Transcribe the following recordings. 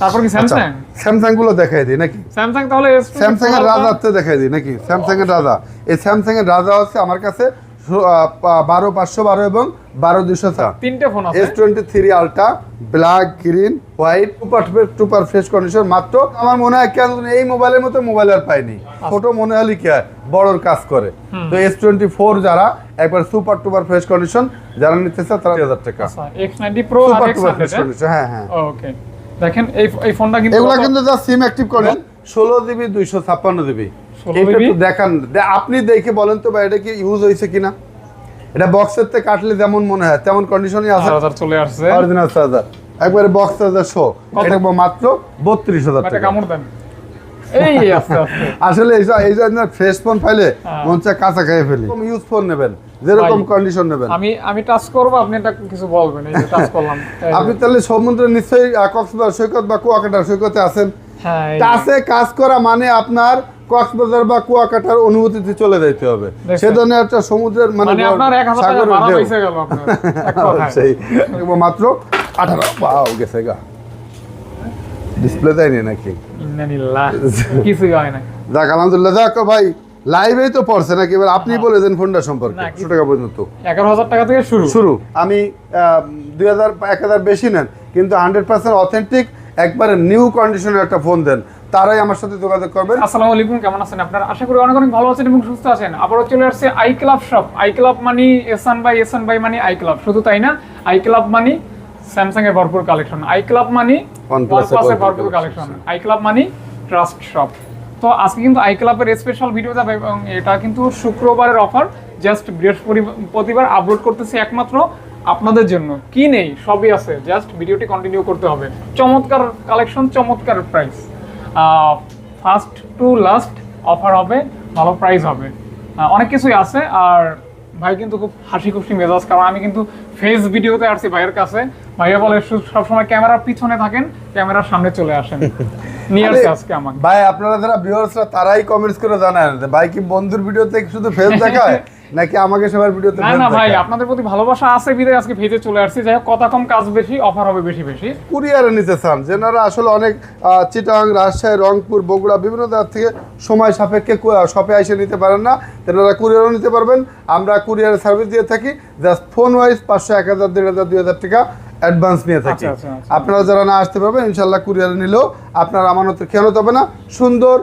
তারপর কি স্যামসাং স্যামসাংগুলো দেখাই দিই নাকি? স্যামসাং তাহলে স্যামসাং এর? রাজাতে দেখাই দিই নাকি? স্যামসাং এর রাজা। এই স্যামসাং এর রাজা হচ্ছে আমার কাছে বারো পাঁচশো বারো এবং বারো দুশো তিনটে phone S twenty three ultra black green white super super fresh condition মাত্র আমার মনে হয় কেন এই মোবাইলের মতো মোবাইল আর পাইনি। আচ্ছা। ছোট মনে হলে কি হয়? বড়র কাজ করে। তো এস টোয়েন্টি ফোর যারা একবার সুপার টুপার ফ্রেশ কন্ডিশন যারা নিতে চায় তারা হাজার টাকা। X90 Pro আর সুপার টুপার ফ্রেশ কন্ডিশন হ্যাঁ? হ্যাঁ ওকে দেখেন এই এই ফোনটা কিন্তু এগুলা কিন্তু যা সিম অ্যাক্টিভ করেন। ষোলো জিবি দুইশো ছাপ্পান্ন জিবি এটা একটু দেখান। আপনি দেখে বলেন তো ভাই এটা কি ইউজ হয়েছে কিনা? এটা বক্সের থেকে কাটলে যেমন মনে হয় তেমন কন্ডিশনই আছে। চলে আসছে। অরিজিনাল চার্জার একবারে বক্স চার্জার শো এটা মাত্র বত্রিশ হাজার এটা টাকা। কামড় দেন। এই আসলে এই ফ্রেশ ফোন পাইলে হ্যাঁ। মন চায় কাঁচা খেয়ে ফেলি। ইউজ ফোন নেবেন। যেরকম কন্ডিশন নেবেন। আমি আমি টাচ করব আপনি এটা কিছু বলবেন এই যে টাচ করলাম। আপনি তাহলে সমুদ্রে নিশ্চয়ই কক্সবাজার সৈকত বা কুয়াকাটার সৈকতে আছেন। হ্যাঁ এই কাজ করা মানে আপনার কক্সবাজার বা কুয়াকাটার অনুভূতিতে চলে যাইতে হবে। দেখছেন? সে ধরনের একটা সমুদ্রের মানে মানে সাগরের মাত্র আঠারো। গেছে গা। ডিসপ্লে দেয়নি নাকি? কিছুই হয় না যাক আলহামদুলিল্লাহ যাক ভাই লাইভেই তো পড়ছে নাকি? এবার আপনি বলে দেন ফোনটা সম্পর্কে একশো টাকা পর্যন্ত। এগারো হাজার টাকা থেকে শুরু। শুরু। আমি দুই হাজার এক হাজার বেশি নেন কিন্তু হান্ড্রেড পার্সেন্ট অথেন্টিক একবারে নিউ কন্ডিশনের একটা ফোন দেন। তারাই আমার সাথে যোগাযোগ করবেন। আসসালামু আলাইকুম কেমন আছেন আপনারা? আশা করি অনেক অনেক ভালো আছেন এবং সুস্থ আছেন। আবারও চলে আসছে I club shop I club money Ehsan by এসান বাই মানি আই ক্লাব শুধু তাই না আই ক্লাব মানি স্যামসাং এর ভরপুর collection I club money OnePlus এর OnePlus এর ভরপুর ভরপুর collection I club money trust shop তো আজকে কিন্তু আই ক্লাবের স্পেশাল ভিডিও যাবে এবং এটা কিন্তু শুক্রবারের অফার জাস্ট বৃহস্পতিবার আপলোড করতেছি একমাত্র আপনাদের জন্য। কি নেই? সবই আছে জাস্ট ভিডিওটি কন্টিনিউ করতে হবে। চমৎকার কালেকশন চমৎকার price first to last offer হবে ভালো প্রাইস হবে। অনেক কিছুই আছে আর ভাই কিন্তু খুব হাসি খুশি মেজাজ কারণ আমি কিন্তু ফেস ভিডিওতে আসছি ভাইয়ের কাছে। ভাইয়া বলে সবসময় ক্যামেরার পিছনে থাকেন ক্যামেরার সামনে চলে আসেন। ভাই আপনারা যারা ভিউয়ার্সরা তারাই কমেন্টস করে জানান ভাই কি বন্ধুর ভিডিওতে শুধু ফেস দেখায় নাকি আমাকে সবার ভিডিওতে না না ভাই আপনাদের প্রতি ভালোবাসা আছে বিদায় আজকে ভেজে চলে আসছি। যাই হোক কথা কম কাজ বেশি অফার হবে বেশি বেশি। কুরিয়ারে নিতে চান যেনারা আসলে অনেক চিটাং রাজশাহী রংপুর বগুড়া বিভিন্ন জায়গা থেকে সময় সাপেক্ষে শপে এসে নিতে পারেন না। তেনারা কুরিয়ারও নিতে পারবেন। আমরা কুরিয়ারের সার্ভিস দিয়ে থাকি। জাস্ট ফোন ওয়াইজ পাঁচশো এক হাজার দেড় হাজার দুই হাজার টাকা অ্যাডভান্স নিয়ে থাকি। আচ্ছা, আচ্ছা, আচ্ছা। আপনারা যারা না আসতে পারবেন ইনশাল্লাহ কুরিয়ারে নিলেও আপনার আমানতের খেয়ানত হবে না। সুন্দর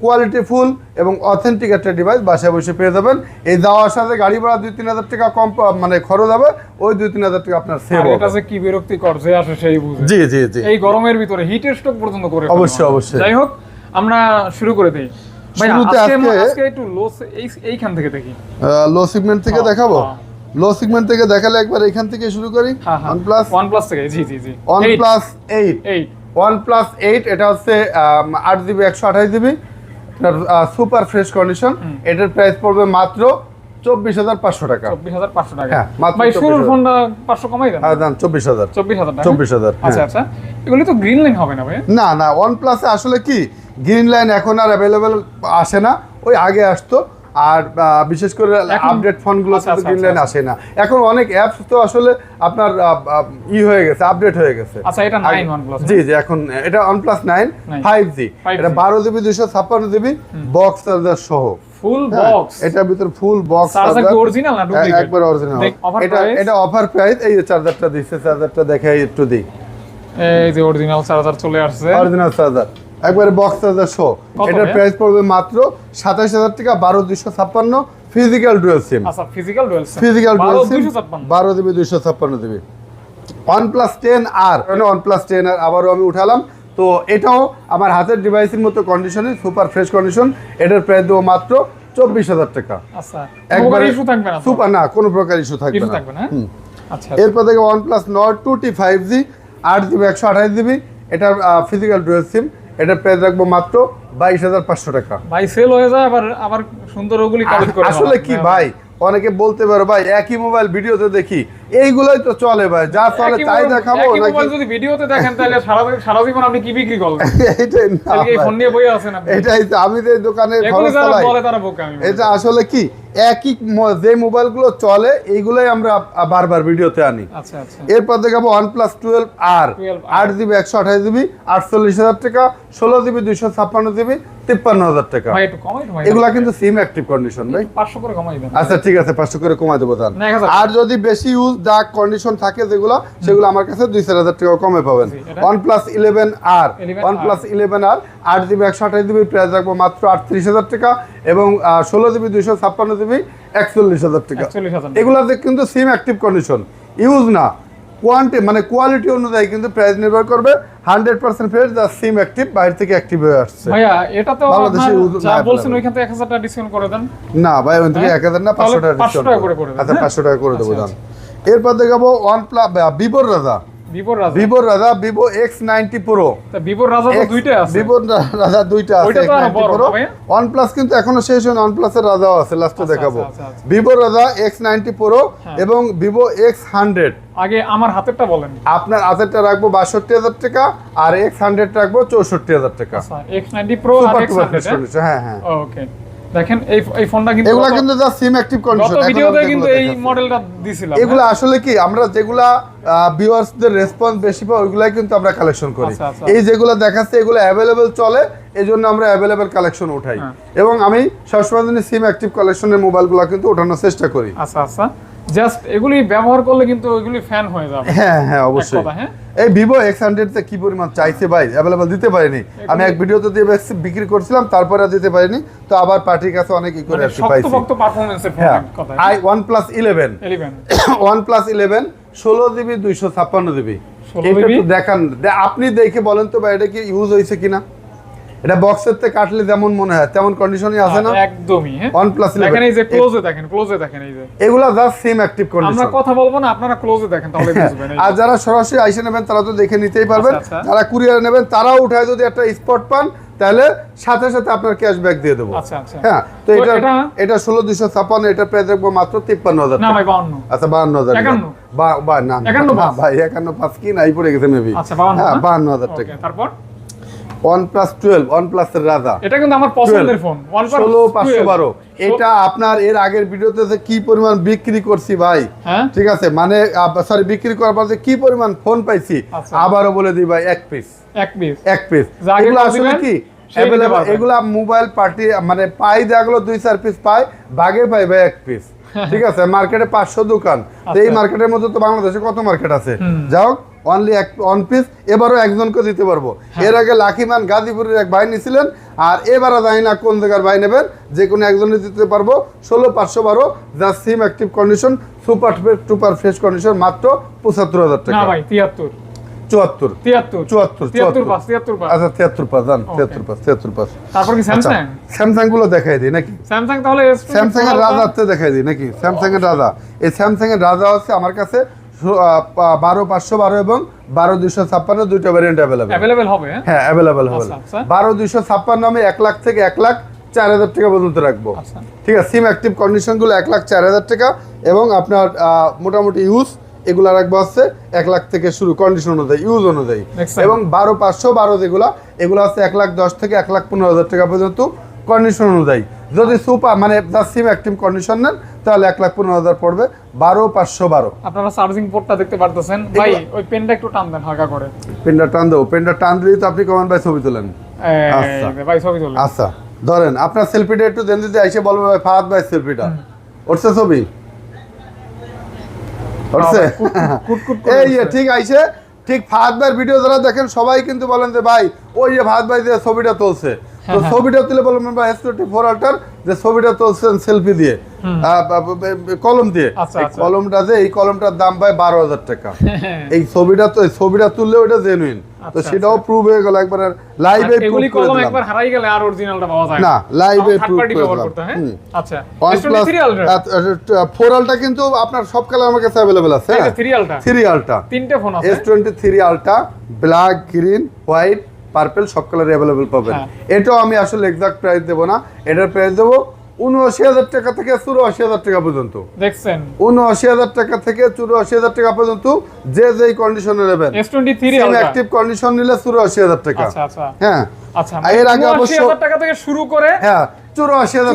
কোয়ালিটি ফুল এবং অথেন্টিক একটা ডিভাইস বাসায় বসে পেয়ে যাবেন। এই যাওয়ার সাথে গাড়ি ভাড়া দুই তিন হাজার টাকা কম মানে খরচ হবে ওই দুই তিন হাজার টাকা আপনার সেভ হবে। এটা কি বিরক্তিকর যে আসে সেই বুঝে। জি জি জি। এই গরমের ভিতরে হিটের স্ট্রোক পর্যন্ত করে অবশ্যই, অবশ্যই। যাই হোক আমরা শুরু করে দেই। ভাই শুরুতে আজকে আজকে- একটু লো এইখান থেকে দেখি। লো সেগমেন্ট থেকে দেখাবো। লো সেগমেন্ট থেকে দেখালে একবার এখান থেকে শুরু করি। হ্যাঁ হ্যাঁ। OnePlus OnePlus থেকে জি জি জি। OnePlus 8 এই OnePlus 8 এটা হচ্ছে আট জিবি একশো আঠাশ জিবি। সুপার ফ্রেশ কন্ডিশন এটার প্রাইস পড়বে মাত্র চব্বিশ হাজার পাঁচশো টাকা। চব্বিশ হাজার পাঁচশো টাকা। হ্যাঁ, ভাই শুরুর ফোনটা পাঁচশো কমাই দেন। দাম চব্বিশ হাজার। চব্বিশ হাজার টাকা 24,000 আচ্ছা হ্যাঁ। আচ্ছা এগুলি তো গ্রিন লাইন হবে না ভাই? না না OnePlus এ আসলে কি? গ্রিন লাইন এখন আর অ্যাভেলেবেল আসে না। ওই আগে আসতো। আর বিশেষ করে আপডেট ফোনগুলো গ্রিন লাইন আচ্ছা। আসে না। এখন অনেক অ্যাপস তো আসলে আপনার ই হয়ে গেছে আপডেট হয়ে গেছে। আচ্ছা, এটা আগে- 9 OnePlus, জি জি এখন এটা OnePlus 9 5G 5G এটা বারো জিবি দুইশো ছাপ্পান্ন জিবি বক্স চার্জার সহ। ফুল হ্যাঁ, বক্স এটার ভিতর ফুল বক্স চার্জার অরিজিনাল না ডুপ্লিকেট একবার অরিজিনাল এটা এটা অফার প্রাইস এই যে চার্জারটা দিচ্ছে চার্জারটা দেখাই একটু দিই। এই যে অরিজিনাল চার্জার চলে আসছে। অরিজিনাল চার্জার একবারে বক্স চার্জার শো এটার? প্রাইস পড়বে মাত্র সাতাশ হাজার টাকা বারো দুইশো ছাপ্পান্ন physical dual sim physical dual physical dual sim বারো জিবি দুইশো ছাপ্পান্ন GB OnePlus ten R OnePlus ten R আবারও আমি উঠালাম। তো এটাও আমার হাতের ডিভাইসের মতো কন্ডিশনে সুপার ফ্রেশ কন্ডিশন এটার প্রাইস দেবো মাত্র চব্বিশ হাজার টাকা। আচ্ছা একবারে একবারে ইস্যু থাকবে না সুপার না কোনো প্রকার ইস্যু থাকবে না। হুম। আচ্ছা। এরপর থেকে OnePlus Nord two T five G আট জিবি একশো আঠাশ জিবি এটার ফিজিক্যাল ডুয়েল সিম এটার প্রাইস রাখব মাত্র বাইশ হাজার পাঁচশো টাকা। ভাই সেল হয়ে যায় আবার আবার সুন্দর ওগুলি আসলে কি হ্যাঁ, ভাই? অনেকে বলতে পারো ভাই একই মোবাইল ভিডিওতে দেখি এইগুলোই তো চলে ভাই যা চলে তাই দেখাবো নাকি? যদি ভিডিওতে দেখেন তাহলে সারা সারা জীবন আপনি কি বিক্রি করবেন? এটাই না এই ফোন নিয়ে বই আছেন আপনি? এটাই তো আমি যে দোকানে খরচ চালাই এটা আসলে কি একই যে মোবাইলগুলো চলে এইগুলোই আমরা বারবার ভিডিওতে আনি। আচ্ছা আচ্ছা। এরপর দেখাবো ওয়ান প্লাস টুয়েলভ আর 12R আট জিবি একশো আঠাশ জিবি আটচল্লিশ হাজার টাকা ষোলো জিবি দুইশো ছাপ্পান্ন জিবি তিপ্পান্ন হাজার টাকা। এগুলা কিন্তু সিম অ্যাক্টিভ কন্ডিশন ভাই। পাঁচশো করে কমাই আচ্ছা ঠিক আছে পাঁচশো করে কমাই দেবো আর যদি বেশি ইউজ ডার্ক কন্ডিশন থাকে যেগুলো সেগুলো আমার কাছে দুই চার হাজার টাকা কমে পাবেন। OnePlus eleven R OnePlus eleven R আট জিবি একশো আঠাশ জিবি প্রাইস রাখব মাত্র আটত্রিশ হাজার টাকা এবং ষোলো জিবি দুইশো ছাপ্পান্ন জিবি একচল্লিশ হাজার টাকা। হাজার কিন্তু সিম অ্যাক্টিভ কন্ডিশন ইউজ না। কোয়ান্টি মানে কোয়ালিটি অনুযায়ী কিন্তু প্রাইস নির্ভর করবে। হান্ড্রেড পার্সেন্ট ফ্রেশ যা সিম অ্যাক্টিভ বাইরে থেকে অ্যাক্টিভ হয়ে আসছে। ভাইয়া এটা তো বাংলাদেশে যা বলছেন। ওইখান থেকে এক হাজার টাকা ডিসকাউন্ট করে দেন। না ভাই ওখান থেকে হ্যাঁ? এক হাজার না পাঁচশো টাকা 500 discount টাকা করে করে আচ্ছা হ্যাঁ? পাঁচশো টাকা করে দেবো আচ্ছা, দাম। এরপর দেখাবো ওয়ান প্লাস ভিভোর রাজা ভিভোর রাজা ভিভোর রাজা ভিভো এক্স নাইনটি প্রো ভিভোর রাজা দুইটা আছে। ভিভোর রাজা দুইটা আছে ওইটা তো আরও বড়, প্রো ওয়ান প্লাস কিন্তু এখনও শেষ হয় ওয়ান প্লাসের রাজাও আছে লাস্টে আচ্ছা, দেখাবো। ভিভোর রাজা এক্স নাইনটি প্রো হ্যাঁ। এবং ভিভো এক্স হান্ড্রেড আগে আমার হাতেরটা বলেন। আপনার হাতেরটা রাখব বাষট্টি হাজার টাকা আর এক্স হান্ড্রেড রাখব চৌষট্টি হাজার টাকা। আচ্ছা এক্স নাইনটি প্রো হ্যাঁ? হ্যাঁ ওকে দেখেন এই এই ফোনটা কিন্তু এগুলা কিন্তু যা সিম অ্যাক্টিভ কন্ডিশন গত ভিডিওতে কিন্তু এই মডেলটা দিছিলাম এগুলা আসলে কি আমরা যেগুলা ভিউয়ার্সদের রেসপন্স বেশি পাই ওইগুলাই কিন্তু আমরা কালেকশন করি। আচ্ছা, আচ্ছা। এই যেগুলো দেখাচ্ছে এগুলো অ্যাভেলেবেল চলে এই জন্য আমরা অ্যাভেলেবেল কালেকশন উঠাই। হ্যাঁ। এবং আমি সবসময় সিম অ্যাক্টিভ কালেকশনের মোবাইলগুলো কিন্তু ওঠানোর চেষ্টা করি। আচ্ছা আচ্ছা। জাস্ট এগুলি ব্যবহার করলে কিন্তু এগুলি ফ্যান হয়ে যাবে। হ্যাঁ হ্যাঁ অবশ্যই। হ্যাঁ? এই ভিভো এক্স হান্ড্রেড কি পরিমাণ চাইছে ভাই? অ্যাভেলেবেল দিতে পারিনি। আমি এক ভিডিওতে দিয়ে বিক্রি করছিলাম তারপরে দিতে পারিনি। তো আবার পার্টির কাছে অনেক ই করে মানে আসছি পাইছি। হ্যাঁ। আই one plus eleven 11 one plus eleven ষোলো জিবি দুইশো ছাপ্পান্ন জিবি 16 এটা দেখান। আপনি দেখে বলেন তো ভাই এটা কি ইউজ হয়েছে কিনা? এটা বক্সের থেকে কাটলে যেমন মনে হয় তেমন কন্ডিশনই আছে না? একদমই হ্যাঁ। OnePlus 11 দেখেন এই যে ক্লোজে দেখেন ক্লোজে দেখেন এই যে। এগুলা জাস্ট সেম অ্যাক্টিভ আমরা কথা বলব না আপনারা ক্লোজে দেখেন তাহলে বুঝবেন আর যারা সরাসরি আইসে নেবেন তারা তো দেখে নিতেই পারবেন। আচ্ছা, আচ্ছা। যারা কুরিয়ার নেবেন তারাও উঠায় যদি একটা স্পট পান তাহলে সাথে সাথে আপনার ক্যাশব্যাক দিয়ে দেবো। আচ্ছা, আচ্ছা। হ্যাঁ তো এটা এটা- ষোলো দুইশো ছাপ্পান্ন এটা প্রায় দেখব মাত্র তিপ্পান্ন হাজার না ভাই 52 আচ্ছা বাহান্ন হাজার? বা- না? ভাই একান্ন পাঁচ কি? নাই পড়ে গেছে মেবি আচ্ছা 52 হ্যাঁ বাহান্ন হাজার টাকা। তারপর? প্লাস টুয়েলভ ওয়ান প্লাসের রাজা। এটা কিন্তু আমার পছন্দের ফোন বারো। এটা আপনার এর আগের ভিডিওতে যে কি পরিমাণ বিক্রি করছি ভাই? হ্যাঁ? ঠিক আছে মানে সরি বিক্রি করার পর যে কি পরিমাণ ফোন পাইছি আচ্ছা। আবারও বলে দিই ভাই এক পিস এক পিস এক পিস এগুলো আসলে কি। এগুলা মোবাইল পার্টি মানে পাই দেওয়াগুলো দুই চার পিস পায় ভাগে পাই ভাই এক পিস ঠিক আছে মার্কেটে পাঁচশো দোকান। তো এই আচ্ছা। মার্কেটের মধ্যে তো বাংলাদেশে কত মার্কেট আছে। যাই হোক অনলি এক ওয়ান পিস এবারও একজনকে দিতে পারব। হ্যাঁ। এর আগে লাখিমান গাজীপুরের এক ভাই নিছিলেন আর এবারও জানি না কোন জায়গার ভাই নেবেন যে কোনো একজনে দিতে পারব। ষোলো পাঁচশো বারো যা sim active condition super duper fresh condition মাত্র পঁচাত্তর হাজার টাকা। ভাই 73 চুয়াত্তর। 73 চুয়াত্তর 73 পাস 73 পাস আচ্ছা তিয়াত্তর পাঁচ জান তিয়াত্তর পাঁচ তিয়াত্তর পাঁচ। তারপর কি স্যামসাং স্যামসাংগুলো দেখাই দিই নাকি? স্যামসাং তাহলে স্যামসাং এর Ultra- রাজাতে দেখাই দিই নাকি? স্যামসাং এর রাজা এই স্যামসাং এর রাজা হচ্ছে আমার কাছে বারো পাঁচশো বারো এবং বারো দুইশো ছাপ্পান্ন দুইটা ভ্যারিয়েন্ট অ্যাভেলেবেল হবে হ্যাঁ? হ্যাঁ অ্যাভেলেবেল হবে। আচ্ছা, আচ্ছা। বারো দুইশো ছাপ্পান্ন আমি এক লাখ থেকে এক লাখ চার হাজার টাকা পর্যন্ত রাখব। আচ্ছা। ঠিক আছে সিম অ্যাক্টিভ কন্ডিশনগুলো এক লাখ চার হাজার টাকা এবং আপনার মোটামুটি ইউজ এগুলা রাখব হচ্ছে এক লাখ থেকে শুরু কন্ডিশন অনুযায়ী ইউজ অনুযায়ী। এবং বারো পাঁচশো বারো যেগুলা এগুলো হচ্ছে এক লাখ দশ থেকে এক লাখ পনেরো হাজার টাকা পর্যন্ত কন্ডিশন অনুযায়ী। যদি সুপার মানে সিম অ্যাক্টিভ কন্ডিশন নেন তাহলে এক লাখ পনেরো হাজার পড়বে। বারো পাঁচশো বারো। আপনারা চার্জিং পোর্টটা দেখতে পারতেছেন। ভাই ওই পেনটা একটু টান দেন হালকা করে। পেনটা টান দেবো। পেনটা টান দিলেই তো আপনি ছবি তোলেন। আচ্ছা। ভাই ছবি তুলে আচ্ছা। ধরেন আপনার সেলফিটা একটু দেন দিতে এসে বলব ভাই ফাহাদ ভাই সেলফিটা উঠছে ছবি? উঠছে? কুট কুট করে এই ঠিক আইছে ঠিক ফাহাদ ভাইয়ের ভিডিও যারা দেখেন সবাই কিন্তু বলেন যে ভাই ওই যে ফাহাদ ভাই যে ছবিটা তুলছে তো ছবিটা তুলে বলবেন ভাই এস টোয়েন্টি ফোর আল্টার যে ছবিটা তুলছেন সেলফি দিয়ে বা- বা- বা- কলম দিয়ে। আচ্ছা, আচ্ছা। কলমটা যে এই কলমটার দাম পায় বারো হাজার টাকা। এই ছবিটা তো ছবিটা তুললে ওটা জেনুইন তো আচ্ছা, সেটাও প্রুভ হয়ে গেল একবার লাইভে আর এগুলি কলম একবার হারাই গেলে আর অরিজিনালটা পাওয়া যায় না, proof পার্টি করে দিলাম। হ্যাঁ। আচ্ছা। OnePlus S23 ফোর আলটা কিন্তু আপনার সব কালার আমার কাছে অ্যাভেলেবেল আছে 3 আলটা থ্রি আলটা তিনটে ফোন আছে। S twenty three ultra black green white purple সব কালার অ্যাভেলেবেল পাবেন। হ্যাঁ। এটাও আমি আসলে এক্সাক্ট প্রাইস দেবো না। এটার প্রাইস দেবো উনআশি হাজার টাকা থেকে চুরাশি হাজার টাকা পর্যন্ত। দেখছেন? উনআশি হাজার টাকা থেকে চুরাশি হাজার টাকা পর্যন্ত যে যেই কন্ডিশনে নেবেন। S twenty three active condition নিলে চুরাশি হাজার টাকা। আচ্ছা আচ্ছা। হ্যাঁ। আচ্ছা এর আগে অবশ্য- টাকা থেকে শুরু করে হ্যাঁ চুরাশি হাজার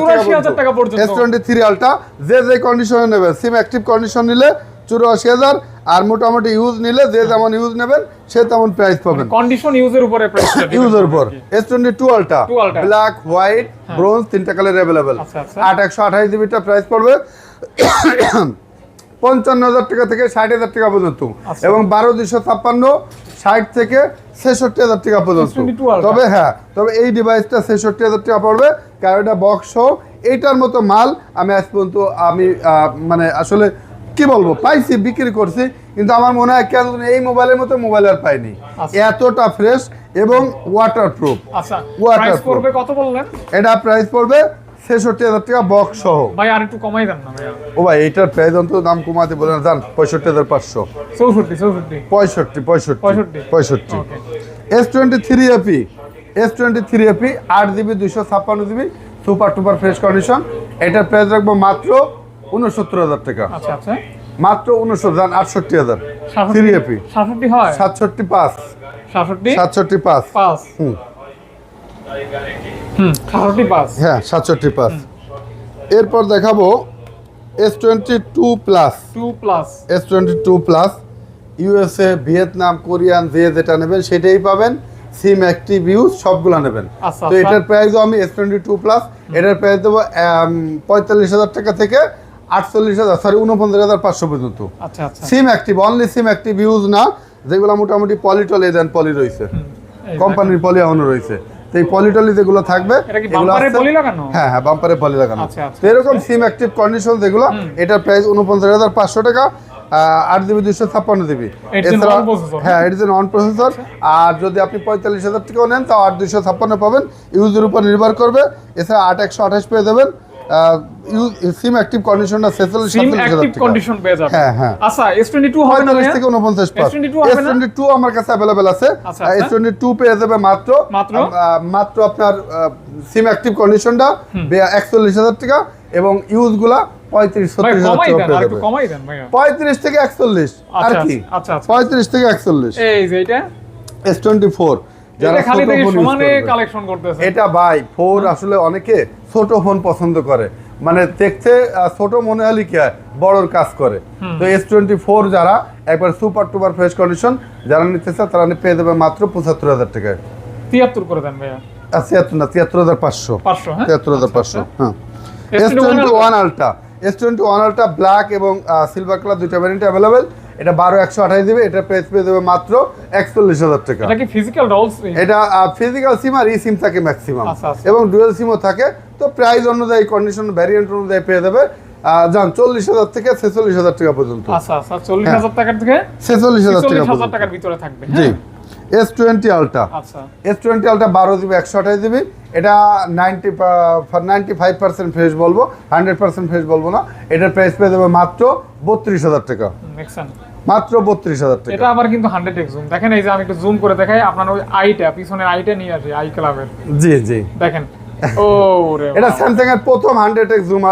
টাকা পর্যন্ত। এস টোয়েন্টি থ্রি আলটা যে যে কন্ডিশনে নেবেন সিম অ্যাক্টিভ কন্ডিশন নিলে চুরাশি হাজার আর মোটামুটি ইউজ নিলে যে যেমন ইউজ নেবেন সে তেমন প্রাইস পাবেন। কন্ডিশন ইউজের উপরে ইউজের উপর। S twenty two ultra black white bronze তিনটা কালার অ্যাভেলেবেল আচ্ছা, আচ্ছা। আট একশো আঠাশ জিবিটা প্রাইস পড়বে। পঞ্চান্ন হাজার টাকা থেকে ষাট হাজার টাকা পর্যন্ত। আচ্ছা। এবং বারো দুশো ছাপ্পান্ন ষাট থেকে ছেষট্টি হাজার টাকা পর্যন্ত। তবে হ্যাঁ তবে এই ডিভাইসটা ছেষট্টি হাজার টাকা পড়বে। কারণ এটা বক্স এইটার মতো মাল আমি আজ পর্যন্ত আমি মানে আসলে কি বলব পাইছি বিক্রি করছি কিন্তু আমার মনে হয় কেন এই মোবাইলের মতো মোবাইল আর পাইনি। আচ্ছা। এতটা ফ্রেশ এবং ওয়াটার প্রুফ। প্রাইস পড়বে কত বললেন? এটা প্রাইস পড়বে ছেষট্টি হাজার টাকা বক্স সহ। ভাই আর একটু কমাই দেন না ও ভাই প্রাইস অন্তত দাম কমাতে বলেন জান পঁয়ষট্টি হাজার পাঁচশো। চৌষট্টি চৌষট্টি। পঁয়ষট্টি পঁয়ষট্টি S twenty three FE S twenty three FE আট জিবি দুইশো ছাপ্পান্ন GB super duper fresh condition এটার প্রাইস রাখব মাত্র উনসত্তর হাজার টাকা। আচ্ছা আচ্ছা। মাত্র উনসত্তর জান আটষট্টি হাজার। থ্রি এপি সাতষট্টি হয়? সাতষট্টি পাঁচ। সাতষট্টি? সাতষট্টি পাঁচ। পাঁচ। হুম। সাতষট্টি পাঁচ। হ্যাঁ সাতষট্টি পাঁচ। এরপর দেখাবো S twenty two plus two plus S twenty two plus USA Vietnam Korean যে যেটা নেবেন সেটাই পাবেন। সিম অ্যাক্টিভ ইউজ সবগুলো নেবেন। আচ্ছা, তো। এটার প্রাইসও আমি এস টোয়েন্টি টু প্লাস এটার প্রাইস দেবো পঁয়তাল্লিশ হাজার টাকা থেকে আটচল্লিশ হাজার সরি উনপঞ্চাশ হাজার পাঁচশো পর্যন্ত। Sim active only sim active use না। যেগুলো মোটামুটি পলিটলি দেন পলি রয়েছে। কোম্পানির পলি এখনও রয়েছে। তো এই পলিটলি যেগুলো থাকবে এটা? হ্যাঁ হ্যাঁ বাম্পারে পলি লাগানো। আচ্ছা, আচ্ছা। তো এরকম সিম অ্যাক্টিভ কন্ডিশন যেগুলো এটার প্রাইস উনপঞ্চাশ হাজার পাঁচশো টাকা আট জিবি দুইশো ছাপ্পান্ন জিবি। হ্যাঁ ইটস এন অন প্রসেসর আর যদি আপনি পঁয়তাল্লিশ হাজার টাকাও নেন তাও আট দুইশো ছাপ্পান্ন পাবেন। ইউজের উপর নির্ভর করবে। এছাড়া আট একশো আঠাশ পেয়ে দেবেন সিম অ্যাক্টিভ কন্ডিশনটা ছেচল্লিশ সিম অ্যাক্টিভ কন্ডিশন পেয়ে যাবে হ্যাঁ, হ্যাঁ। আচ্ছা এস টোয়েন্টি টু হবে না থেকে উনপঞ্চাশ পাঁচ S22 হবে না? টোয়েন্টি টু আমার কাছে অ্যাভেলেবেল আছে। আচ্ছা, আচ্ছা। টোয়েন্টি টু পেয়ে যাবে মাত্র মাত্র? আপনার সিম অ্যাক্টিভ কন্ডিশনটা একচল্লিশ হাজার টাকা এবং ইউজগুলা পঁয়ত্রিশ ভাই হাজার কমাই টাকা দেন আর একটু কমাই দেন ভাইয়া। পঁয়ত্রিশ থেকে একচল্লিশ। আর আচ্ছা কি? আচ্ছা আচ্ছা। পঁয়ত্রিশ থেকে একচল্লিশ। এই যে এটা এস টোয়েন্টি ফোর যারা ছোট ফোন সমানে কালেকশন করতেছে। এটা ভাই ফোন আসলে অনেকে ছোট ফোন পছন্দ করে। মানে দেখতে ছোট মনে হলে কি হয় বড়র কাজ করে। তো এস টোয়েন্টি ফোর যারা একবার সুপার টুপার ফ্রেশ কন্ডিশন যারা নিতে চায় তারা পেয়ে দেবে মাত্র পঁচাত্তর হাজার টাকায়। তিয়াত্তর করে দেন ভাইয়া। আর ছিয়াত্তর না তিয়াত্তর হাজার পাঁচশো। হ্যাঁ? তিয়াত্তর হাজার পাঁচশো হ্যাঁ। S twenty one ultra S twenty one ultra black এবং সিলভার কালার দুইটা ভ্যারিয়েন্ট অ্যাভেলেবেল এটা বারো একশো আঠাশ দিবে এটা প্রাইস পেয়ে দেবে মাত্র একচল্লিশ হাজার টাকা। এটা কি ফিজিক্যাল রোলস এটা ফিজিক্যাল সিম আর ই সিম থাকে ম্যাক্সিমাম আচ্ছা, আচ্ছা। এবং ডুয়েল সিমও থাকে। তো প্রাইস অনুযায়ী কন্ডিশন ভ্যারিয়েন্ট অনুযায়ী পেয়ে দেবে যান চল্লিশ হাজার থেকে ছেচল্লিশ হাজার টাকা পর্যন্ত। আচ্ছা আচ্ছা চল্লিশ হাজার টাকা থেকে ছেচল্লিশ হাজার টাকা টাকার ভিতরে থাকবে জি। হ্যাঁ? S twenty ultra S twenty ultra বারো জিবি একশো আঠাশ জিবি এটা ninety ninety five percent fresh বলব হান্ড্রেড পার্সেন্ট ফ্রেশ বলব না। এটার প্রাইস পেয়ে দেবে মাত্র বত্রিশ হাজার টাকা। মাত্র বত্রিশ হাজার টাকা। এটা আমার কিন্তু হান্ড্রেড এক্স জুম দেখেন এই যে আমি একটু জুম করে দেখাই আপনার ওই আইটা পিছনের আইটা নিয়ে আসি আই ক্লাবের জি জি। দেখেন এটা স্যামসাং এর প্রথম হান্ড্রেড এক্স জুম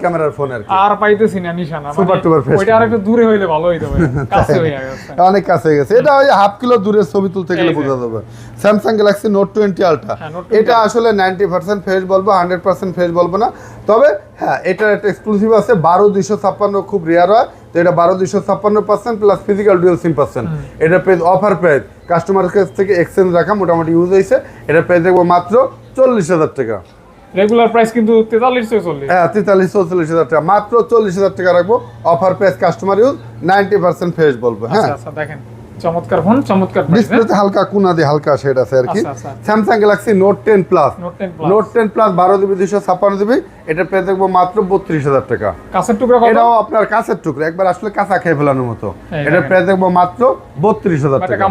ক্যামেরার ফোন আর কি। আর পাইতেছি না নিশানা সুপার টুপার ফেস ওইটা আরেকটু দূরে হইলে ভালো হইতো কাছে হয়ে গেছে। অনেক কাছে হয়ে গেছে। এটা ওই হাফ কিলো দূরের ছবি তুলতে গেলে বোঝা যাবে। Samsung Galaxy Note twenty ultra Note 20 এটা আসলে নাইনটি পার্সেন্ট ফ্রেশ বলব হান্ড্রেড পার্সেন্ট ফ্রেশ বলব না। তবে হ্যাঁ এটার একটা এক্সক্লুসিভ আছে বারো দুইশো ছাপ্পান্ন খুব রেয়ার হয়। তো এটা বারো দুইশো ছাপ্পান্ন percent plus physical dual sim percent এটার প্রাইস অফার প্রাইস কাস্টমার কাছ থেকে এক্সচেঞ্জ রাখা মোটামুটি ইউজ হয়েছে। এটা প্রাইস দেখব মাত্র চল্লিশ হাজার টাকা। রেগুলার প্রাইস কিন্তু তেতাল্লিশ চল্লিশ হ্যাঁ তেতাল্লিশ চল্লিশ হাজার টাকা। মাত্র চল্লিশ হাজার টাকা রাখব। Offer price customer use ninety percent fresh বলব হ্যাঁ। আচ্ছা আচ্ছা দেখেন। চমৎকার ফোন চমৎকার হ্যাঁ? ডিসপ্লেতে হালকা কোনা দিয়ে হালকা শেড আছে আর কি। Samsung Galaxy Note ten plus Note 10 Plus। Note ten plus বারো জিবি দুইশো ছাপ্পান্ন জিবি এটা পেয়ে দেখব মাত্র বত্রিশ হাজার টাকা। কাছের টুকরা এটাও আপনার কাছের টুকরো। একবার আসলে কাঁচা খেয়ে ফেলানোর মতো। এটা দেখেন। পেয়ে দেখব মাত্র বত্রিশ হাজার টাকা।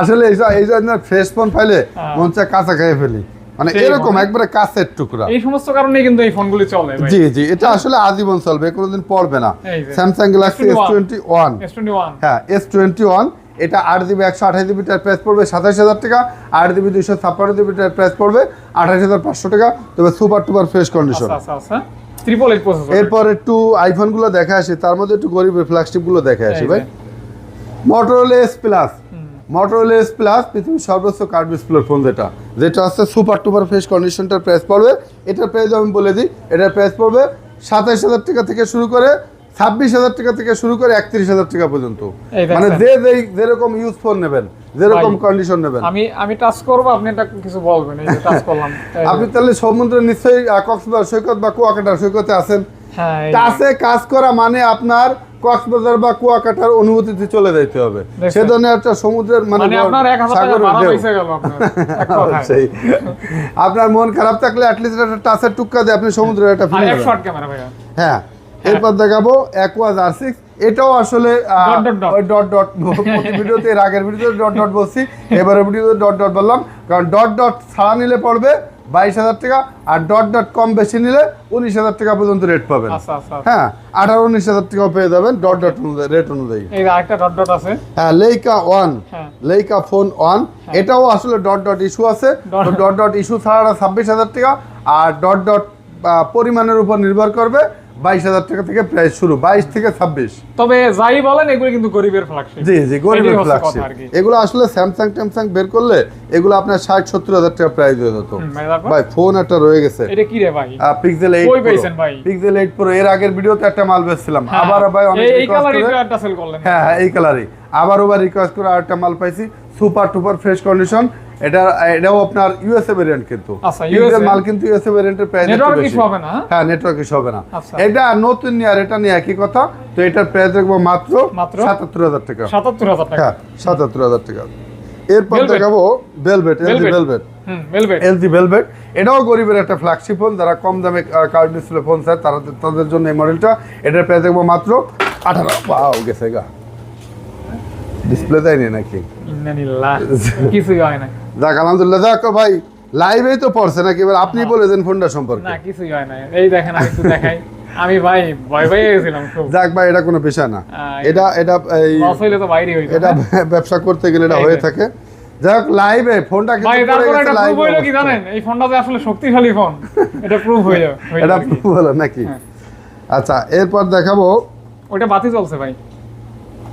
আসলে এই জন্য ফ্রেশ ফোন হ্যাঁ। মন চায় কাঁচা খেয়ে ফেলি। মানে এরকম মানে- একবারে কাছের টুকরা। এই সমস্ত কারণেই কিন্তু এই ফোনগুলি চলে জি জি এটা আসলে আজীবন চলবে কোনোদিন পড়বে না। Samsung Galaxy S twenty one হ্যাঁ এস টোয়েন্টি ওয়ান এটা আট জিবি একশো আঠাশ জিবিটার প্রাইস পড়বে সাতাশ হাজার টাকা আট জিবি দুইশো ছাপ্পান্ন জিবিটার প্রাইস পড়বে আঠাশ হাজার পাঁচশো টাকা তবে সুপার টুপার ফ্রেশ কন্ডিশন এরপর একটু আইফোনগুলো দেখে আসি তার মধ্যে একটু গরিবের ফ্ল্যাগশিপগুলো দেখে আসি ভাই। Motorola S plus Motorola plus পৃথিবীর সর্বোচ্চ কার্ড ডিসপ্লে ফোন যেটা যেটা হচ্ছে সুপার টুপার ফ্রেশ কন্ডিশনটার প্রাইস পড়বে। এটার প্রাইস আমি বলে দিই এটার প্রাইস পড়বে সাতাইশ হাজার টাকা থেকে শুরু করে ছাব্বিশ হাজার টাকা থেকে শুরু করে একত্রিশ হাজার টাকা পর্যন্ত। মানে যে যেই যেরকম ইউজ ফোন নেবেন যেরকম কন্ডিশন নেবেন। আমি আমি টাচ করব আপনি এটা কিছু বলবেন এই যে টাচ করলাম। আপনি তাহলে সমুদ্রে নিশ্চয়ই কক্সবাজার সৈকত বা কুয়াকাটার সৈকতে আছেন। হ্যাঁ টাচে কাজ করা মানে আপনার কক্সবাজার বা কুয়াকাটার অনুভূতিতে চলে যাইতে হবে। সে ধরনের একটা সমুদ্রের মানে মানে আপনার টাকা। সেই। মন খারাপ থাকলে অ্যাটলিস্ট একটা টাচের টুক্কা দিয়ে আপনি সমুদ্রের একটা ফিলিং হ্যাঁ এরপর দেখাবো অ্যাকোয়াজ আর সিক্স এটাও আসলে ডট ডট ভিডিওতে এর আগের ভিডিওতে ডট ডট বলছি। এবারের ভিডিওতে ডট ডট বললাম। কারণ ডট ডট ছাড়া নিলে পড়বে বাইশ হাজার টাকা আর ডট ডট কম বেশি নিলে উনিশ হাজার টাকা পর্যন্ত রেট পাবেন। আচ্ছা আচ্ছা হ্যাঁ আঠারো উনিশ হাজার টাকাও পেয়ে যাবেন ডট ডট অনুযায়ী রেট অনুযায়ী। হ্যাঁ Leica one. Leica phone one এটাও আসলে ডট ডট ইস্যু আছে। ডট ডট ইস্যু ছাড়া ছাব্বিশ হাজার টাকা আর ডট ডট পরিমাণের উপর নির্ভর করবে বাইশ হাজার টাকা থেকে প্রাইস শুরু বাইশ থেকে ছাব্বিশ। তবে যাই বলেন এগুলো কিন্তু গরিবের ফ্ল্যাগশিপ জি জি গরিবের ফ্ল্যাগশিপ। এগুলো আসলে স্যামসাং ট্যামসাং বের করলে এগুলো আপনার ষাট সত্তর হাজার টাকা প্রাইস হয়ে যেত। ভাই ফোন একটা রয়ে গেছে। এটা কি রে ভাই? পিক্সেল এইট ভাই? পিক্সেল এইট প্রো এর আগের ভিডিওতে একটা মাল বেচছিলাম। হ্যাঁ, আবার ভাই অনেক এই- একটা সেল করলেন। হ্যাঁ হ্যাঁ এই কালারই আবারও বা রিকোয়েস্ট করে আরেকটা মাল পাইছি। সুপার টুপার ফ্রেশ কন্ডিশন এটা এটাও আপনার ইউএসএ ভেরিয়েন্ট কিন্তু। আচ্ছা, মাল কিন্তু ইউএসএ ভেরিয়েন্টের প্রাইস নেটওয়ার্ক ইস্যু হবে না হ্যাঁ? হ্যাঁ নেটওয়ার্ক ইস্যু হবে না। আচ্ছা। এটা নতুন নিয়ে আর এটা নিয়ে একই কথা। তো এটার প্রাইস মাত্র টাকা। হ্যাঁ টাকা। এরপর দেখাবো ভেলভেট এলজি Velvet? ভেলভেট হুম ভেলভেট এলজি ভেলভেট এটাও গরিবের একটা ফ্ল্যাগশিপ ফোন যারা কম দামে কার্ড ডিসপ্লে ফোন চায় তারা তাদের জন্য এই মডেলটা এটার প্রাইস দেখব মাত্র আঠারো গেছে গা। ডিসপ্লে দেয়নি নাকি? কিছুই হয় না যাক আলহামদুলিল্লাহ যাক ভাই লাইভেই তো পড়ছে নাকি? এবার আপনি বলে দেন ফোনটা সম্পর্কে। না কিছুই হয় না এই দেখেন আমি একটু দেখাই। আমি ভাই ভয় ভয় গেছিলাম যাক ভাই এটা কোনো পেশা না। এটা এটা এই তো বাইরে হইতো। এটা হ্যাঁ? ব্যবসা করতে গেলে এটা হয়ে থাকে। যাই হোক লাইভে ফোনটা ভাই তারপর প্রুফ হইল কি জানেন? এই ফোনটা যে আসলে শক্তিশালী ফোন এটা প্রুফ এটা proof হলো নাকি? হ্যাঁ। আচ্ছা এরপর দেখাবো ওইটা বাতি চলছে ভাই।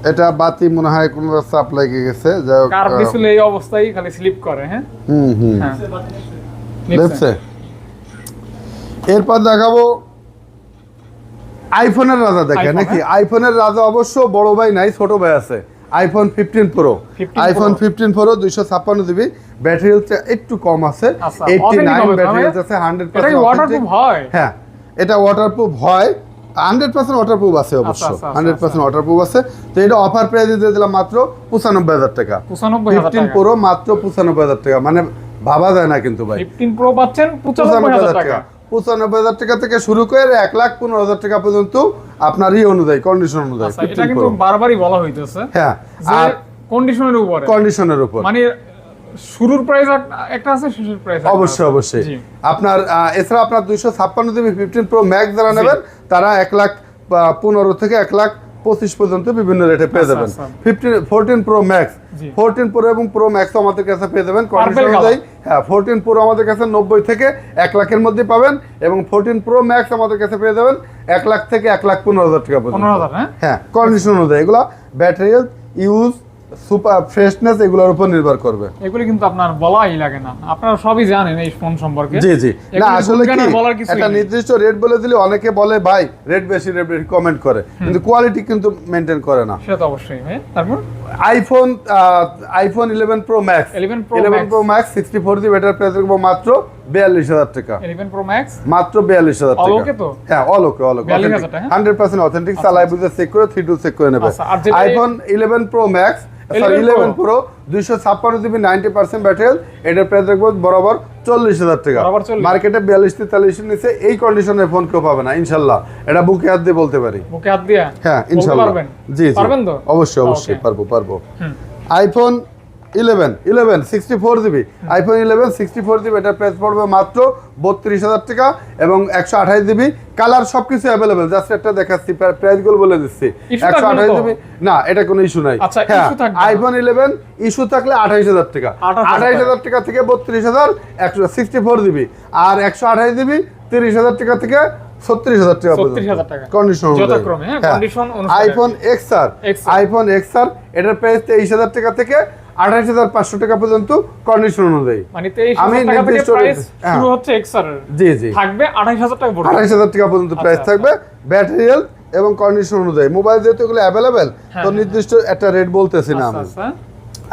এটা বাতি মনে হয় কোনো চাপ লেগে গেছে যাই হোক কার ডিসপ্লে এই অবস্থায় খালি স্লিপ করে হ্যাঁ? হুম হুম। হ্যাঁ। লেপসে এরপর দেখাবো আইফোনের রাজা দেখে নাকি? আইফোনের রাজা অবশ্য বড় ভাই নাই ছোট ভাই আছে। IPhone fifteen Pro iPhone. Fifteen Pro দুইশো ছাপ্পান্ন জিবি ব্যাটারি হচ্ছে একটু কম আছে। এইটটি নাইন ব্যাটারি আছে হান্ড্রেড হয়। হ্যাঁ এটা ওয়াটারপ্রুফ হয়। হান্ড্রেড পার্সেন্ট ওয়াটারপ্রুফ আছে অবশ্য আচ্ছা, আচ্ছা, হান্ড্রেড পার্সেন্ট ওয়াটারপ্রুফ আছে। তো এটা অফার প্রাইস দিয়ে দিলাম মাত্র পঁচানব্বই হাজার টাকা। ফিফটিন প্রো মাত্র পঁচানব্বই হাজার টাকা। মানে ভাবা যায় না কিন্তু ভাই। ফিফটিন প্রো পাচ্ছেন পঁচানব্বই হাজার টাকা। পঁচানব্বই হাজার টাকা থেকে শুরু করে এক লাখ পনেরো হাজার টাকা পর্যন্ত আপনার ই অনুযায়ী কন্ডিশন অনুযায়ী আচ্ছা এটা কিন্তু বারবারই বলা হইতেছে হ্যাঁ আর কন্ডিশনের উপরে। কন্ডিশনের উপর। মানে শুরুর প্রাইস একটা আছে শেষের প্রাইস অবশ্যই অবশ্যই। আপনার এছাড়া আপনার দুইশো ছাপ্পান্ন জিবি ফিফটিন প্রো ম্যাক্স যারা নেবেন তারা এক লাখ পনেরো থেকে এক লাখ পঁচিশ পর্যন্ত বিভিন্ন রেটে পেয়ে আচ্ছা, যাবেন। Fifteen fourteen Pro Max. Fourteen Pro এবং প্রো ম্যাক্সও আমাদের কাছে পেয়ে যাবেন। কন্ডিশন অনুযায়ী হ্যাঁ ফোরটিন প্রো আমাদের কাছে নব্বই থেকে এক লাখের মধ্যে পাবেন এবং ফোরটিন প্রো ম্যাক্স আমাদের কাছে পেয়ে যাবেন এক লাখ থেকে এক লাখ পনেরো হাজার টাকা পর্যন্ত। হ্যাঁ? হ্যাঁ কন্ডিশন অনুযায়ী এগুলো ব্যাটারি ইউজ সুপার ফ্রেশনেস এগুলোর উপর নির্ভর করবে। এগুলি কিন্তু আপনার বলাই লাগে না। আপনারা সবই জানেন এই ফোন সম্পর্কে। জি জি। না আসলে কি? একটা নির্দিষ্ট রেট বলে দিলে অনেকে বলে ভাই রেট বেশি রেট কমেন্ট করে। কিন্তু কোয়ালিটি কিন্তু মেনটেন করে না। সেটা তো অবশ্যই ভাই। তারপর? IPhone iPhone eleven Pro Max 11 Pro eleven Max। Pro Max sixty four G battery price রাখব মাত্র বিয়াল্লিশ হাজার টাকা। ইলেভেন প্রো ম্যাক্স মাত্র বিয়াল্লিশ হাজার টাকা। তো? হ্যাঁ অলোকে অলোকে অল ওকে 42,000 টাকা? হান্ড্রেড পার্সেন্ট অথেন্টিক চালাই বুঝে চেক করে থ্রি টু চেক করে নেবে। আচ্ছা, iPhone eleven Pro Max 11 eleven Pro দুইশো ছাপ্পান্ন জিবি নাইনটি পার্সেন্ট ব্যাটারি এটার প্রাইস রাখব বরাবর চল্লিশ হাজার টাকা। মার্কেটে বিয়াল্লিশ তেতাল্লিশ নিচে এই কন্ডিশনের ফোন কেউ পাবে না ইনশাল্লাহ। এটা বুকে হাত দিয়ে বলতে পারি। বুকে হাত দিয়ে? হ্যাঁ ইনশাল্লাহ। জি জি। অবশ্যই অবশ্যই পারব পারব। IPhone eleven eleven sixty four GB iPhone eleven sixty four GB এটার প্রাইস পড়বে মাত্র বত্রিশ হাজার টাকা এবং একশো আঠাশ জিবি কালার সব কিছু অ্যাভেলেবেল জাস্ট একটা দেখাচ্ছি প্রাইসগুলো বলে দিচ্ছি। একশো আঠাশ জিবি না এটা কোনো ইস্যু নাই। আচ্ছা, হ্যাঁ। আইফোন ইলেভেন ইস্যু থাকলে আঠাইশ হাজার টাকা। আঠাইশ হাজার টাকা থেকে বত্রিশ হাজার একশো সিক্সটি ফোর জিবি আর একশো আঠাশ জিবি তিরিশ হাজার টাকা থেকে ছত্রিশ হাজার টাকা 36,000 condition. IPhone XR iPhone XR এটার প্রাইস তেইশ হাজার টাকা থেকে আঠাইশ হাজার পাঁচশো টাকা পর্যন্ত কন্ডিশন অনুযায়ী। মানে আমি নির্দিষ্ট হ্যাঁ। শুরু হচ্ছে এক্সার জি জি। থাকবে আঠাইশ হাজার টাকা পড়বে হাজার টাকা পর্যন্ত প্রাইস আচ্ছা, থাকবে ব্যাটারি হেলথ এবং কন্ডিশন অনুযায়ী। মোবাইল যেহেতু এগুলো অ্যাভেলেবেল তো হ্যাঁ, নির্দিষ্ট একটা রেট বলতেছি না আচ্ছা আমি আচ্ছা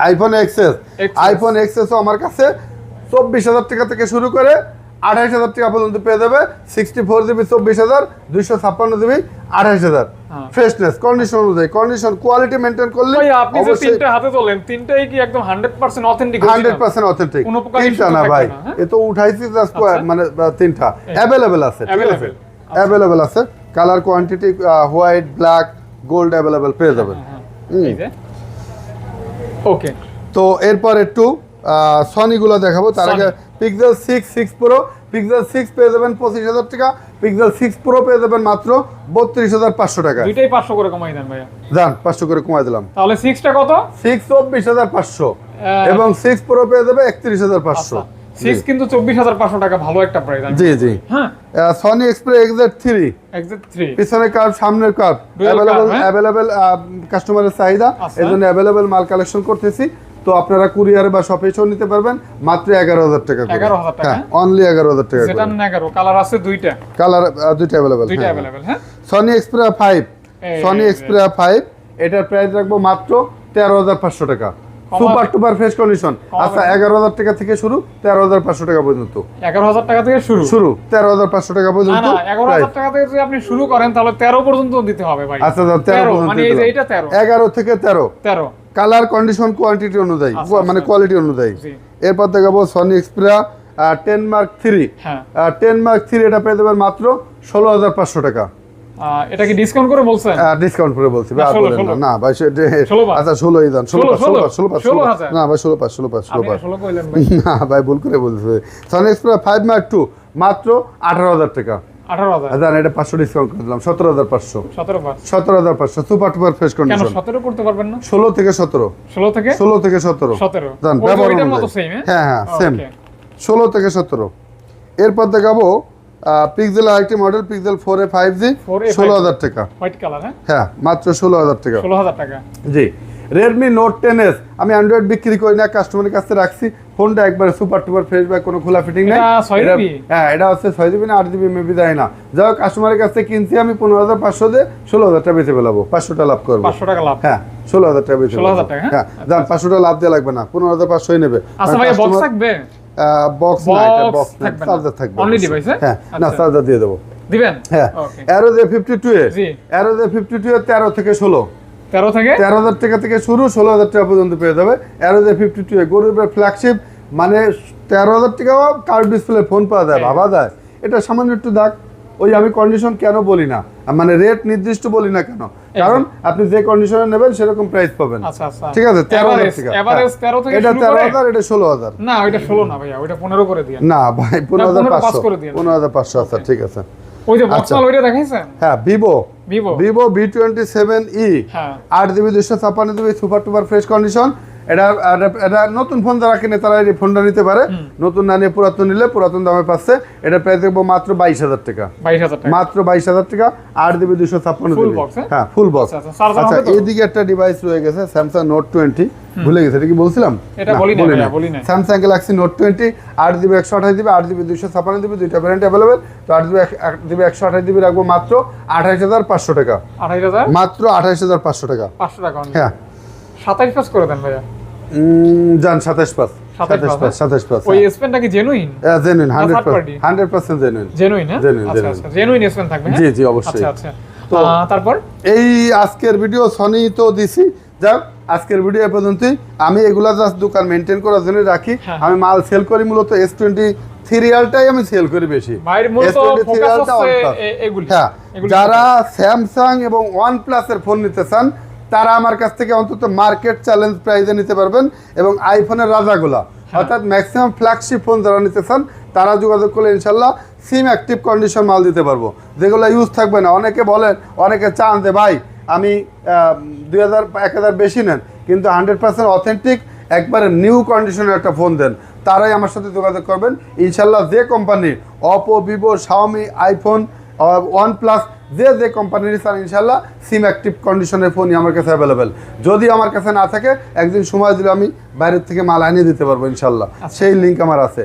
আইফোন এক্সেস আইফোন এক্সেসও আমার কাছে চব্বিশ হাজার টাকা থেকে শুরু করে আঠাইশ হাজার টাকা পর্যন্ত পেয়ে যাবে। সিক্সটি ফোর জিবি চব্বিশ হাজার দুইশো ছাপ্পান্ন জিবি আঠাইশ হাজার। হ্যাঁ। ফ্রেশনেস কন্ডিশন অনুযায়ী কন্ডিশন কোয়ালিটি মেনটেন করলে আপনি যে তিনটা হাতে তোলেন তিনটাই কি একদম hundred percent authentic hundred percent authentic কোনো প্রকার তিনটা না ভাই। হ্যাঁ? এ তো উঠাইছি জাস্ট আচ্ছা। মানে তিনটা। অ্যাভেলেবেল আছে আছে? অ্যাভেলেবেল আছে। Colour quantity white black gold available পেয়ে যাবেন। ওকে তো এরপর একটু সনিগুলো দেখাবো। তার আগে Pixel six six Pro Pixel six পেয়ে যাবেন পঁচিশ হাজার টাকা। পিক্সেল সিক্স প্রো পেয়ে যাবেন মাত্র বত্রিশ হাজার পাঁচশো টাকা। দুইটাই পাঁচশো করে কমাই দেন ভাইয়া। যান পাঁচশো করে কমাই দিলাম। তাহলে সিক্সটা কত? সিক্স চব্বিশ হাজার পাঁচশো। এবং সিক্স প্রো পেয়ে যাবে একত্রিশ হাজার পাঁচশো। সিক্স কিন্তু চব্বিশ হাজার পাঁচশো টাকা ভালো একটা প্রাইস জি জি। হ্যাঁ। Sony Xperia XZ three exact three পিছনের কার্ভ সামনের কার্ভ Dual অ্যাভেলেবল curve, হ্যাঁ? অ্যাভেলেবল কাস্টমারের চাহিদা। আচ্ছা। এই জন্য অ্যাভেলেবল মাল কালেকশন করতেছি। তো আপনারা কুরিয়ারে বা শপে এসেও নিতে পারবেন মাত্র এগারো হাজার টাকা করে। 11,000 টাকা, হ্যাঁ অনলি এগারো হাজার টাকা এগারো কালার আছে দুইটা। কালার দুইটা অ্যাভেলেবল দুইটা অ্যাভেলেবেল হ্যাঁ? Sony Xperia five Sony. Xperia five এটার প্রাইস রাখব মাত্র তেরো হাজার পাঁচশো টাকা। সুপার টুপার ফ্রেশ কন্ডিশন আচ্ছা এগারো হাজার টাকা থেকে শুরু তেরো হাজার পাঁচশো টাকা পর্যন্ত। এগারো হাজার টাকা থেকে শুরু? শুরু তেরো হাজার পাঁচশো টাকা পর্যন্ত। এগারো হাজার টাকা থেকে যদি আপনি শুরু করেন তাহলে তেরো পর্যন্ত দিতে হবে ভাই। আচ্ছা তেরো পর্যন্ত মানে এগারো থেকে তেরো। তেরো। কালার কন্ডিশন কোয়ান্টিটি অনুযায়ী আচ্ছা, মানে আচ্ছা। কোয়ালিটি অনুযায়ী। এরপর দেখাবো Sony Xperia ten mark three হ্যাঁ টেন মার্ক থ্রি এটা পেয়ে দেবেন মাত্র ষোলো হাজার পাঁচশো টাকা এটা কি ডিসকাউন্ট করে বলছেন ডিসকাউন্ট করে বলছি না। ভাই। আচ্ছা ষোলোই দেন ষোলো ষোলো, পাঁচ ষোলো। পাঁচ। না ভাই ষোলো পাঁচ ষোলো পাঁচ ষোলো পাঁচ না ভাই ভুল করে বলছে Sony Xperia five mark two মাত্র আঠারো হাজার টাকা আঠারো এটা পাঁচশো ডিসকাউন্ট করে দিলাম। সতেরো হাজার পাঁচশো। সতেরো হাজার পাঁচশো। সুপার টুপার ফ্রেশ কন্ডিশন সতেরো করতে পারবেন না? ষোলো থেকে সতেরো। ষোলো থেকে? ষোলো থেকে সতেরো। সতেরো। জান ওই ব্যবহার ওইটার মতো অনুযায়ী। সেম হ্যাঁ হ্যাঁ সেম ষোলো থেকে সতেরো। এরপর দেখাবো পিক্সেল আরেকটি model Pixel four A five G ষোলো হাজার টাকা। হোয়াইট কালার হ্যাঁ? হ্যাঁ মাত্র ষোলো হাজার টাকা। ষোলো হাজার টাকা। জি। রেডমি নোট টেন এস আমি অ্যান্ড্রয়েড বিক্রি করি না কাস্টমারের কাছে রাখছি। ফোনটা একবারে সুপার টুপার ফ্রেশ ব্যাক কোনো খোলা ফিটিং নেই? হ্যাঁ এটা হচ্ছে ছয় জিবি না আট জিবি মেবি দেয় না। যাই হোক কাস্টমারের কাছে কিনছি আমি পনেরো হাজার পাঁচশো দিয়ে ষোলো হাজার টাকা বেঁচে ফেলাবো। পাঁচশো টাকা লাভ করব। পাঁচশো টাকা লাভ। হ্যাঁ ষোলো হাজার টাকা বেঁচে 16,000 ফেলাবো। টাকা, হ্যাঁ? হ্যাঁ? যান পাঁচশো টাকা লাভ দেওয়া লাগবে না পনেরো হাজার পাঁচশোই নেবে। আচ্ছা বক্স না এটা বক্স থাকবে চার্জার থাকবে। হ্যাঁ? হ্যাঁ না আচ্ছা। চার্জার দিয়ে দেবো। দিবেন? হ্যাঁ ওকে অ্যারো যে ফিফটি টু এ অ্যারো যে ফিফটি টু এ তেরো থেকে ষোলো। তেরো থেকে? তেরো হাজার টাকা থেকে শুরু ষোলো হাজার টাকা পর্যন্ত পেয়ে যাবে। অ্যারো যে ফিফটি টু এ গরিবের ফ্ল্যাগশিপ মানে তেরো হাজার টাকাও কার্ড ডিসপ্লে ফোন পাওয়া যায় হ্যাঁ। ভাবা যায়। এটা সামান্য একটু দাগ ওই আমি কন্ডিশন কেন বলি না? মানে রেট নির্দিষ্ট বলি না কেন? কারণ আপনি যে কন্ডিশনে নেবেন সেরকম প্রাইস পাবেন। আচ্ছা আচ্ছা। ঠিক আছে তেরো হাজার টাকা। হ্যাঁ। 13 থেকে এটা তেরো হাজার এটা ষোলো হাজার। না ওইটা ষোলো না ভাইয়া ওইটা পনেরো করে দিয়ে না ভাই পনেরো হাজার পাঁচশো। পনেরো হাজার পাঁচশো আচ্ছা ঠিক আছে। ওই যে বক্স আচ্ছা। ওইটা দেখাইছেন হ্যাঁ Vivo Vivo Vivo V twenty seven E আট জিবি দুশো ছাপ্পান্ন GB super duper fresh condition এটা এটা- নতুন ফোন যারা কিনে তারা এই ফোনটা নিতে পারে। নতুন না নিয়ে পুরাতন নিলে পুরাতন দামে পাচ্ছে। এটা প্রাইস দেখব মাত্র বাইশ হাজার টাকা। মাত্র বাইশ হাজার টাকা আট জিবি দুশো ছাপ্পান্ন হ্যাঁ? হ্যাঁ ফুল বক্স আচ্ছা, আচ্ছা, আচ্ছা? এইদিকে একটা ডিভাইস রয়ে গেছে স্যামসাং নোট টোয়েন্টি ভুলে গেছে এটা কি বলছিলাম। স্যামসাং গ্যালাক্সি নোট টোয়েন্টি আট জিবি একশো আঠাশ জিবি আট জিবি দুশো ছাপ্পান্ন জিবি দুইটা ভ্যারিয়েন্ট অ্যাভেলেবেল তো আট জিবি আট জিবি একশো আঠাশ জিবি রাখব মাত্র আঠাশ হাজার পাঁচশো টাকা। মাত্র আঠাশ হাজার পাঁচশো টাকা। পাঁচশো টাকা হ্যাঁ। করে দেন ভাইয়া উম, যান সাতাশ পাঁচ 27 সাতাশ পাঁচ, পাঁচ সাতাশ পাঁচ ওই স্পেনটা কি genuine genuine hundred party? Hundred percent genuine genuine. আচ্ছা জেনুইন স্পেন থাকবে হ্যাঁ? জি, জি, অবশ্যই। আচ্ছা আচ্ছা তো- তারপর এই আজকের ভিডিও সনি তো দিছি যাক আজকের ভিডিও পর্যন্তই আমি এগুলা জাস্ট দোকান মেনটেন করার জন্য রাখি হ্যাঁ। আমি মাল সেল করি মূলত এস টোয়েন্টি সিরিয়ালটাই আমি সেল করি বেশি ভাইয়ের মূলত S20 ফোকাস serialটা হচ্ছে OnePlus। এ- এগুলি হ্যাঁ যারা স্যামসাং এবং ওয়ান প্লাসের ফোন নিতে চান তারা আমার কাছ থেকে অন্তত মার্কেট চ্যালেঞ্জ প্রাইজে নিতে পারবেন এবং আইফোনের রাজাগুলা। অর্থাৎ ম্যাক্সিমাম ফ্ল্যাগশিপ ফোন যারা নিতে চান তারা যোগাযোগ করলে ইনশাল্লাহ সিম অ্যাক্টিভ কন্ডিশন মাল দিতে পারব। যেগুলো ইউজ থাকবে না। অনেকে বলেন অনেকে চান যে ভাই আমি দুই হাজার এক হাজার বেশি নেন। কিন্তু হান্ড্রেড পার্সেন্ট অথেন্টিক একবারে নিউ কন্ডিশনের একটা ফোন দেন। তারাই আমার সাথে যোগাযোগ করবেন। ইনশাল্লাহ যে কোম্পানির Oppo Vivo Xiaomi iPhone OnePlus যে যে কোম্পানির চান ইনশাল্লাহ সিম অ্যাক্টিভ কন্ডিশনের ফোনই আমার কাছে অ্যাভেলেবেল যদি আমার কাছে না থাকে একদিন সময় দিলে আমি বাইরের থেকে মাল আনিয়ে দিতে পারব ইনশাল্লাহ সেই লিঙ্ক আমার আছে।